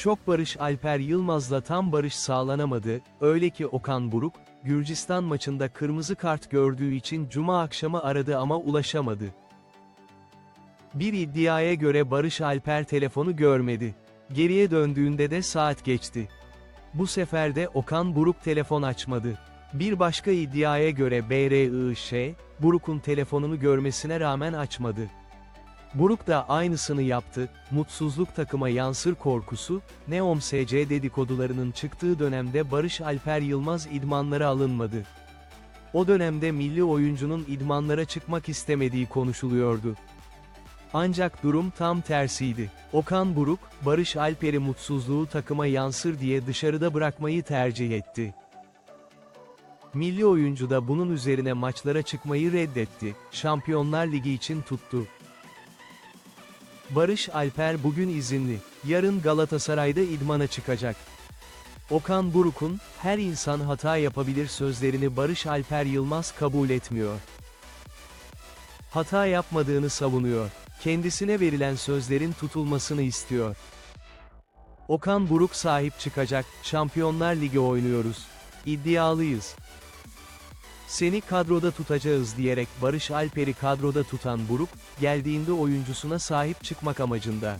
Şok barış Alper Yılmaz'la tam barış sağlanamadı, öyle ki Okan Buruk, Gürcistan maçında kırmızı kart gördüğü için cuma akşamı aradı ama ulaşamadı. Bir iddiaya göre Barış Alper telefonu görmedi. Geriye döndüğünde de saat geçti. Bu sefer de Okan Buruk telefon açmadı. Bir başka iddiaya göre BRIŞ, Buruk'un telefonunu görmesine rağmen açmadı. Buruk da aynısını yaptı, mutsuzluk takıma yansır korkusu, Neom SC dedikodularının çıktığı dönemde Barış Alper Yılmaz idmanlara alınmadı. O dönemde milli oyuncunun idmanlara çıkmak istemediği konuşuluyordu. Ancak durum tam tersiydi. Okan Buruk, Barış Alper'i mutsuzluğu takıma yansır diye dışarıda bırakmayı tercih etti. Milli oyuncu da bunun üzerine maçlara çıkmayı reddetti, Şampiyonlar Ligi için tuttu. Barış Alper bugün izinli, yarın Galatasaray'da idmana çıkacak. Okan Buruk'un, her insan hata yapabilir sözlerini Barış Alper Yılmaz kabul etmiyor. Hata yapmadığını savunuyor. Kendisine verilen sözlerin tutulmasını istiyor. Okan Buruk sahip çıkacak, Şampiyonlar Ligi oynuyoruz. İddialıyız. Seni kadroda tutacağız diyerek Barış Alper'i kadroda tutan Buruk, geldiğinde oyuncusuna sahip çıkmak amacında.